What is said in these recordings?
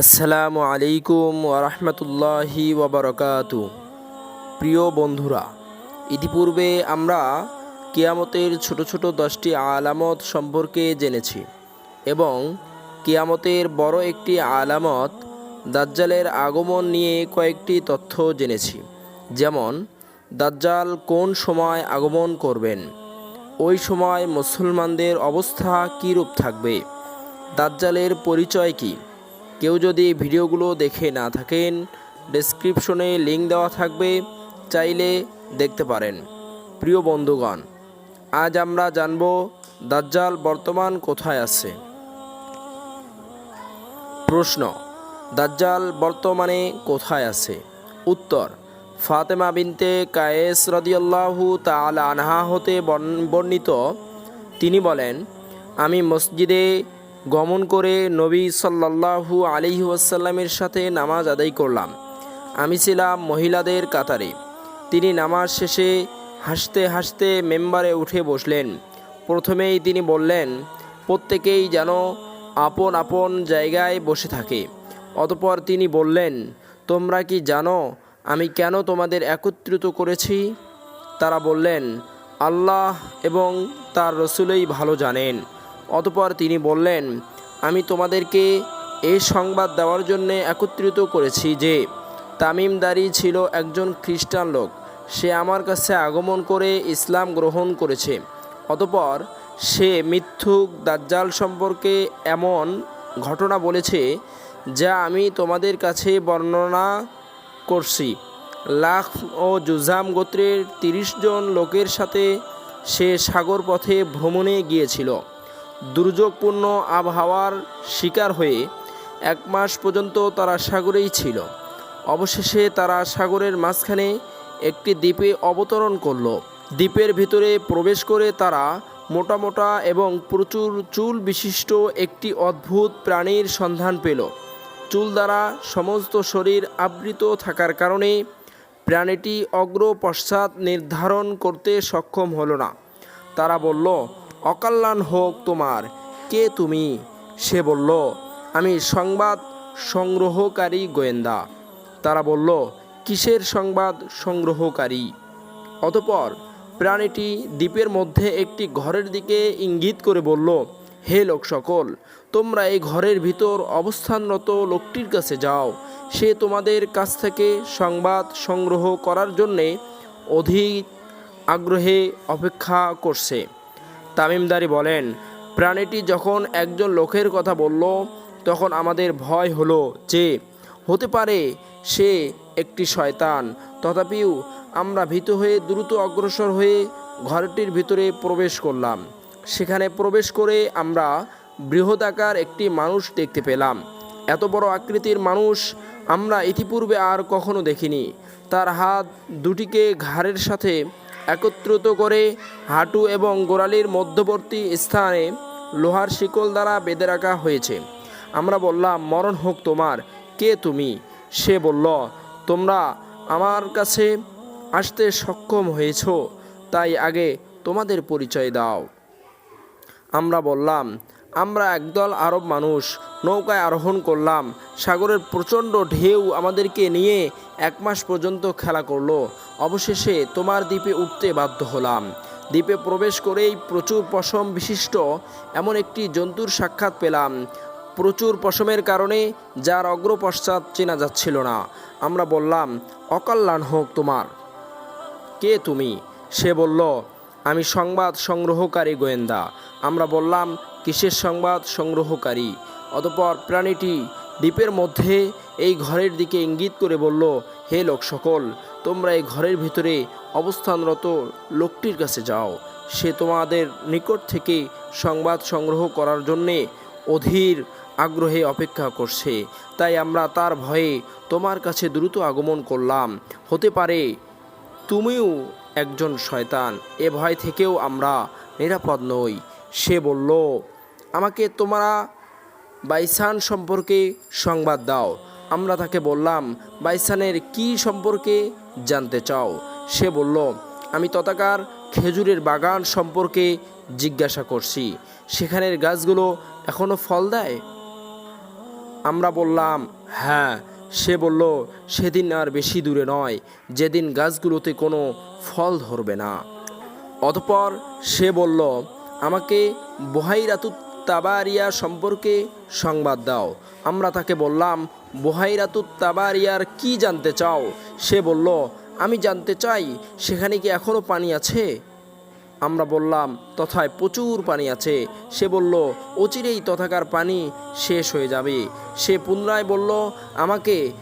আসসালামু আলাইকুম ওরহমতুল্লাহি ওবরকাতু প্রিয় বন্ধুরা, ইতিপূর্বে আমরা কিয়ামতের ছোট ছোট দশটি আলামত সম্পর্কে জেনেছি এবং কিয়ামতের বড় একটি আলামত দাজ্জালের আগমন নিয়ে কয়েকটি তথ্য জেনেছি। যেমন, দাজ্জাল কোন সময় আগমন করবেন? ওই সময় মুসলমানদের অবস্থা কীরূপ থাকবে? দাজ্জালের পরিচয় কী? কেউ যদি ভিডিওগুলো দেখে না থাকেন ডেসক্রিপশনে লিঙ্ক দেওয়া থাকবে, চাইলে দেখতে পারেন। প্রিয় বন্ধুগণ, আজ আমরা জানব দাজ্জাল বর্তমান কোথায় আছে। প্রশ্ন, দাজ্জাল বর্তমানে কোথায় আছে? উত্তর, ফাতেমা বিনতে কায়েস রদিয়াল্লাহু তাআলা আনহা হতে বর্ণিত। তিনি বলেন, আমি মসজিদে গমন করে নবী সাল্লাল্লাহু আলাইহি ওয়াসাল্লামের সাথে নামাজ আদায় করলাম। আমি ছিলাম মহিলাদের কাতারে। তিনি নামাজ শেষে হাসতে হাসতে মেম্বারে উঠে বসলেন। প্রথমেই তিনি বললেন, প্রত্যেকেই যেন আপন আপন জায়গায় বসে থাকে। অতপর তিনি বললেন, তোমরা কি জানো আমি কেন তোমাদের একত্রিত করেছি? তারা বললেন, আল্লাহ এবং তার রসুলেই ভালো জানেন। অতপর তিনি বললেন, আমি তোমাদেরকে এই সংবাদ দেওয়ার জন্য একত্রিত করেছি যে, তামিমদারি ছিল একজন খ্রিস্টান লোক। সে আমার কাছে আগমন করে ইসলাম গ্রহণ করেছে। অতপর সে মিথ্যুক দাজ্জাল সম্পর্কে এমন ঘটনা বলেছে, যা আমি তোমাদের কাছে বর্ণনা করছি। লাখ ও জুজাম গোত্রের তিরিশ জন লোকের সাথে সে সাগর পথে ভ্রমণে গিয়েছিল। দুর্যোগপূর্ণ আবহাওয়ার শিকার হয়ে এক মাস পর্যন্ত তারা সাগরেই ছিল। অবশেষে তারা সাগরের মাঝখানে একটি দ্বীপে অবতরণ করল। দ্বীপের ভিতরে প্রবেশ করে তারা মোটা মোটা এবং প্রচুর চুল বিশিষ্ট একটি অদ্ভুত প্রাণীর সন্ধান পেল। চুল দ্বারা সমস্ত শরীর আবৃত থাকার কারণে প্রাণীটি অগ্র পশ্চাৎ নির্ধারণ করতে সক্ষম হলো না। তারা বলল অকল্যাণ হোক তোমার। কে তুমি? সে বলল, আমি সংবাদ সংগ্রহকারী গোয়েন্দা। তারা বলল, কিসের সংবাদ সংগ্রহকারী? অতপর প্রাণীটি দ্বীপের মধ্যে একটি ঘরের দিকে ইঙ্গিত করে বলল, হে লোক সকল, তোমরা এই ঘরের ভিতর অবস্থানরত লোকটির কাছে যাও। সে তোমাদের কাছ থেকে সংবাদ সংগ্রহ করার জন্যে অধিক আগ্রহে অপেক্ষা করছে। তামিমদারি বলেন, প্রাণীটি যখন একজন লোকের কথা বলল, তখন আমাদের ভয় হলো যে, হতে পারে সে একটি শয়তান। তথাপিও আমরা ভীত হয়ে দ্রুত অগ্রসর হয়ে ঘরটির ভিতরে প্রবেশ করলাম। সেখানে প্রবেশ করে আমরা বৃহদাকার একটি মানুষ দেখতে পেলাম। এত বড় আকৃতির মানুষ আমরা ইতিপূর্বে আর কখনো দেখিনি। তার হাত দুটিকে ঘাড়ের সাথে একত্রিত করে হাঁটু এবং গোড়ালির মধ্যবর্তী স্থানে লোহার শিকল দ্বারা বেঁধে রাখা হয়েছে। আমরা বললাম, মরণ হোক তোমার। কে তুমি? সে বলল, তোমরা আমার কাছে আসতে সক্ষম হয়েছ, তাই আগে তোমাদের পরিচয় দাও। আমরা বললাম আমরা একদল আরব মানুষ, নৌকায় আরোহণ করলাম। সাগরের প্রচণ্ড ঢেউ আমাদেরকে নিয়ে এক মাস পর্যন্ত খেলা করল। অবশেষে তোমার দ্বীপে উঠতে বাধ্য হলাম। দ্বীপে প্রবেশ করেই প্রচুর পশম বিশিষ্ট এমন একটি জন্তুর সাক্ষাৎ পেলাম। প্রচুর পশমের কারণে যার অগ্র পশ্চাৎ চেনা যাচ্ছিল না। আমরা বললাম, অকল্যাণ হোক তোমার। কে তুমি? সে বলল আমি সংবাদ সংগ্রহকারী গোয়েন্দা। আমরা বললাম, কিসের সংবাদ সংগ্রহকারী? অতপর প্রাণীটি দ্বীপের মধ্যে এই ঘরের দিকে ইঙ্গিত করে বলল, হে লোক সকল, তোমরা এই ঘরের ভিতরে অবস্থানরত লোকটির কাছে যাও। সে তোমাদের নিকট থেকে সংবাদ সংগ্রহ করার জন্যে অধীর আগ্রহে অপেক্ষা করছে। তাই আমরা তার ভয়ে তোমার কাছে দ্রুত আগমন করলাম। হতে পারে তুমিও একজন শয়তান, এ ভয় থেকেও আমরা নিরাপদ নই। সে বলল, আমাকে তোমরা বাইসান সম্পর্কে সংবাদ দাও। আমরা তাকে বললাম, বাইসানের কি সম্পর্কে জানতে চাও? সে বলল, আমি তথাকার খেজুরের বাগান সম্পর্কে জিজ্ঞাসা করছি। সেখানের গাছগুলো এখনও ফল দেয়? আমরা বললাম হ্যাঁ সে বলল, সেদিন আর বেশি দূরে নয়, যেদিন গাছগুলোতে কোনো ফল ধরবে না। অতপর সে বলল, আমাকে বহাইরাতু তাবারিয়া সম্পর্কে সংবাদ দাও। আমরা তাকে বললাম, বহাইরাতু তাবারিয়ার কি জানতে চাও? সে বলল, আমি জানতে চাই, সেখানে কি এখনও পানি আছে? আমরা বললাম, তথায় প্রচুর পানি আছে। সে বলল, অচিরেই তথাকার পানি শেষ হয়ে যাবে। সে পুনরায় বলল, আমাকে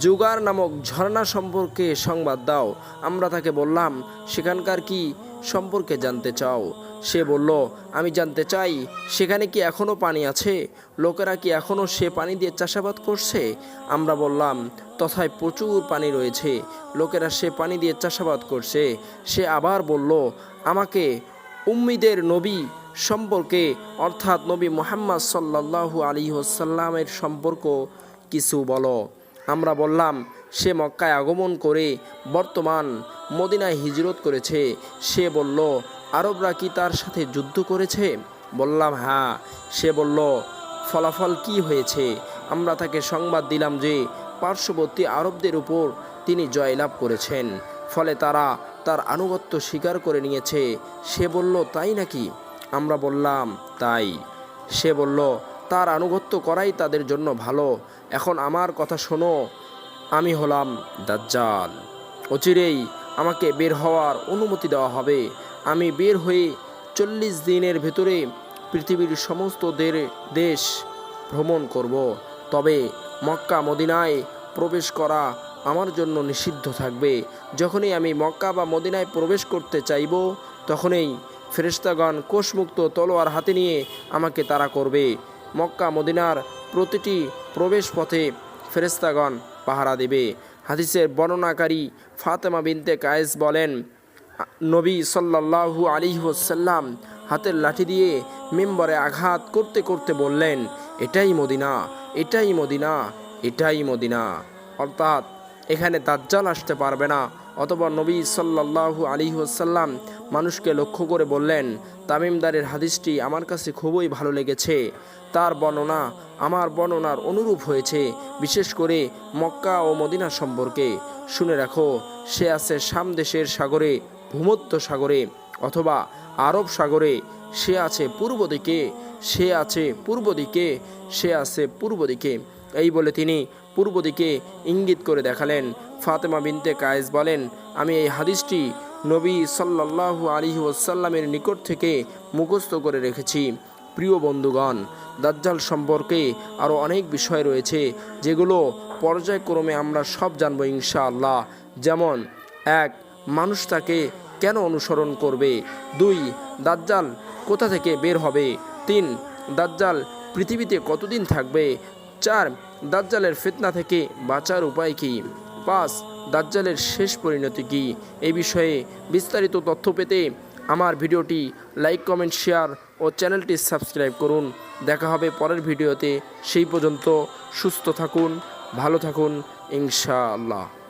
জুগার নামক ঝর্ণা সম্পর্কে সংবাদ দাও। আমরা তাকে বললাম, সেখানকার কি সম্পর্কে জানতে চাও। সে বলল, আমি জানতে চাই, সেখানে কি এখনও পানি আছে? লোকেরা কি এখনও সে পানি দিয়ে চাষাবাদ করছে? আমরা বললাম, তথায় প্রচুর পানি রয়েছে। লোকেরা সে পানি দিয়ে চাষাবাদ করছে। সে আবার বলল, আমাকে উম্মিদের নবী সম্পর্কে, অর্থাৎ নবী মোহাম্মদ সাল্লাল্লাহু আলী ওসাল্লামের সম্পর্ক কিছু বলো। আমরা বললাম সে মক্কায় আগমন করে বর্তমান মদিনায় হিজরত করেছে। সে বলল, আরবরা কি তার সাথে যুদ্ধ করেছে? বললাম হ্যাঁ। সে বলল, ফলাফল কি হয়েছে? আমরা তাকে সংবাদ দিলাম যে, পার্শ্ববর্তী আরবদের উপর তিনি জয়লাভ করেছেন। ফলে তারা তার আনুগত্য স্বীকার করে নিয়েছে। সে বলল, তাই নাকি? আমরা বললাম, তাই। সে বলল, তার আনুগত্য করাই তাদের জন্য ভালো। এখন আমার কথা শোনো। আমি হলাম দাজ্জাল। অচিরেই আমাকে বের হওয়ার অনুমতি দেওয়া হবে। আমি বের হয়ে চল্লিশ দিনের ভেতরে পৃথিবীর সমস্ত দেশ ভ্রমণ করব। তবে মক্কা মদিনায় প্রবেশ করা আমার জন্য নিষিদ্ধ থাকবে। যখনই আমি মক্কা বা মদিনায় প্রবেশ করতে চাইব, তখনই ফেরেশতাগণ কোষমুক্ত তলোয়ার হাতে নিয়ে আমাকে তাড়া করবে। মক্কা মদিনার প্রতিটি প্রবেশ পথে ফেরেশতাগণ পাহারা দেবে। হাদিসের বর্ণনাকারী ফাতেমা বিনতে কায়েস বলেন, নবী সাল্লাহু আলী হোসাল্লাম হাতের লাঠি দিয়ে মেম্বরে আঘাত করতে করতে বললেন, এটাই মদিনা এটাই মদিনা এটাই মদিনা। অর্থাৎ এখানে দাজ্জাল আসতে পারবে না। অথবা নবী সাল্লাল্লাহু আলী মানুষকে লক্ষ্য করে বললেন, তামিমদারের হাদিসটি আমার কাছে খুবই ভালো লেগেছে। তার বর্ণনা আমার বর্ণনার অনুরূপ হয়েছে, বিশেষ করে মক্কা ও মদিনা সম্পর্কে। শুনে রাখো, সে আছে সামদেশের সাগরে, ভূমধ্য সাগরে অথবা আরব সাগরে। সে আছে পূর্ব দিকে, সে আছে পূর্ব দিকে, সে আছে পূর্ব দিকে। এই বলে তিনি পূর্ব দিকে ইঙ্গিত করে দেখালেন। ফাতেমা বিনতে কায়েস বলেন, আমি এই হাদিসটি নবী সাল্লাল্লাহু আলী ওসাল্লামের নিকট থেকে মুখস্থ করে রেখেছি। প্রিয় বন্ধুগণ, দাজ্জাল সম্পর্কে আরও অনেক বিষয় রয়েছে, যেগুলো পর্যায়ক্রমে আমরা সব জানব ইনশাআল্লাহ। যেমন, এক, মানুষ তাকে কেন অনুসরণ করবে? দুই, দাজ্জাল কোথা থেকে বের হবে? তিন, দাজ্জাল পৃথিবীতে কতদিন থাকবে? চার দাজ্জালের ফিতনা থেকে বাঁচার উপায় কী? পাঁচ, দাজ্জালের শেষ পরিণতি কী? এ বিষয়ে বিস্তারিত তথ্য পেতে আমার ভিডিওটি লাইক, কমেন্ট, শেয়ার ও চ্যানেলটি সাবস্ক্রাইব করুন। দেখা হবে পরের ভিডিওতে। সেই পর্যন্ত সুস্থ থাকুন, ভালো থাকুন, ইনশাআল্লাহ।